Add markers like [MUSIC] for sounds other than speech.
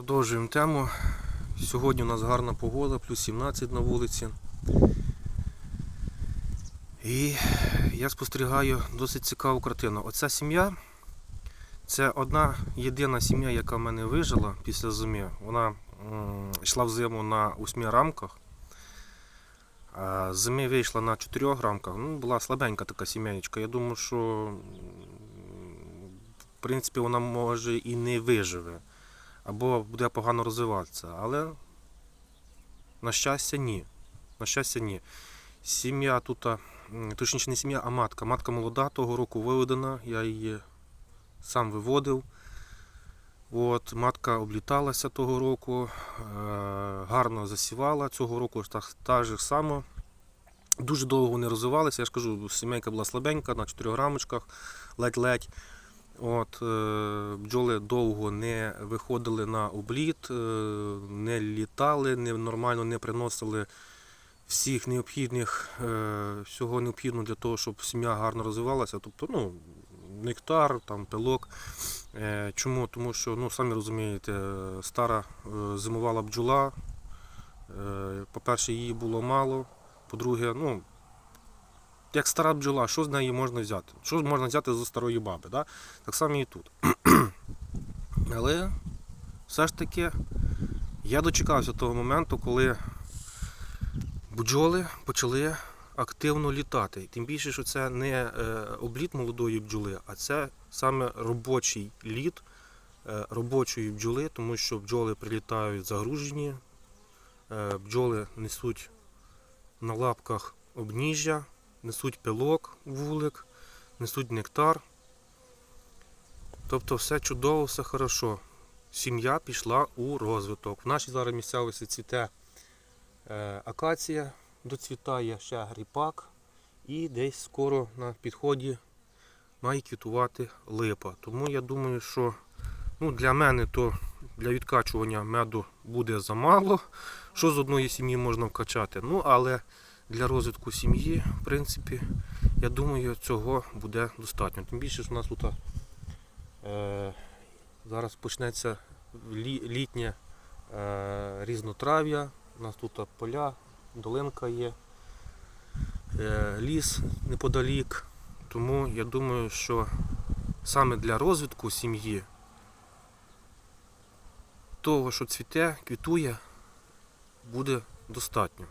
Продовжуємо тему. Сьогодні у нас гарна погода, плюс 17 на вулиці. І я спостерігаю досить цікаву картину. Оця сім'я це одна єдина сім'я, яка в мене вижила після зими. Вона йшла в зиму на 8 рамках. А зими вийшла на 4 рамках. Ну, була слабенька така сім'янечка. Я думаю, що в принципі вона може і не виживе або буде погано розвиватися. Але, на щастя, ні. На щастя, ні. Сім'я тут, точніше не сім'я, а матка. Матка молода, того року виведена, я її сам виводив. От, матка обліталася того року, е, гарно засівала. Цього року так, так же само. Дуже довго не розвивалися. Я ж кажу, сімейка була слабенька на 4 грамочках, ледь-ледь. От, е, бджоли довго не виходили на обліт, е, не літали, не, нормально не приносили всіх необхідних, е, всього необхідного для того, щоб сім'я гарно розвивалася. Тобто, ну, нектар, там, пилок. Чому? Тому що, ну, самі розумієте, стара зимувала бджола. По-перше, її було мало. По-друге, ну, як стара бджола, що з неї можна взяти? Що можна взяти зі старої баби? Да? Так само і тут. [CLEARS THROAT] Але все ж таки я дочекався того моменту, коли бджоли почали активно літати. Тим більше, що це не е, обліт молодої бджоли, а це саме робочий літ е, робочої бджоли, тому що бджоли прилітають загружені, е, бджоли несуть на лапках обніжжя, несуть пилок, вулик, несуть нектар. Тобто все чудово, все хорошо. Сім'я пішла у розвиток. В нашій зараз місцевості цвіте е, акація, доцвітає ще гріпак і десь скоро на підході має квітувати липа. Тому я думаю, що ну, для мене то для відкачування меду буде замало. Що з одної сім'ї можна вкачати? Ну, але для розвитку сім'ї, в принципі, я думаю, цього буде достатньо. Тим більше, що у нас тут е, зараз почнеться лі, літнє е, різнотрав'я. У нас тут поля, долинка є, е, ліс неподалік. Тому я думаю, що саме для розвитку сім'ї того, що цвіте, квітує, буде достатньо.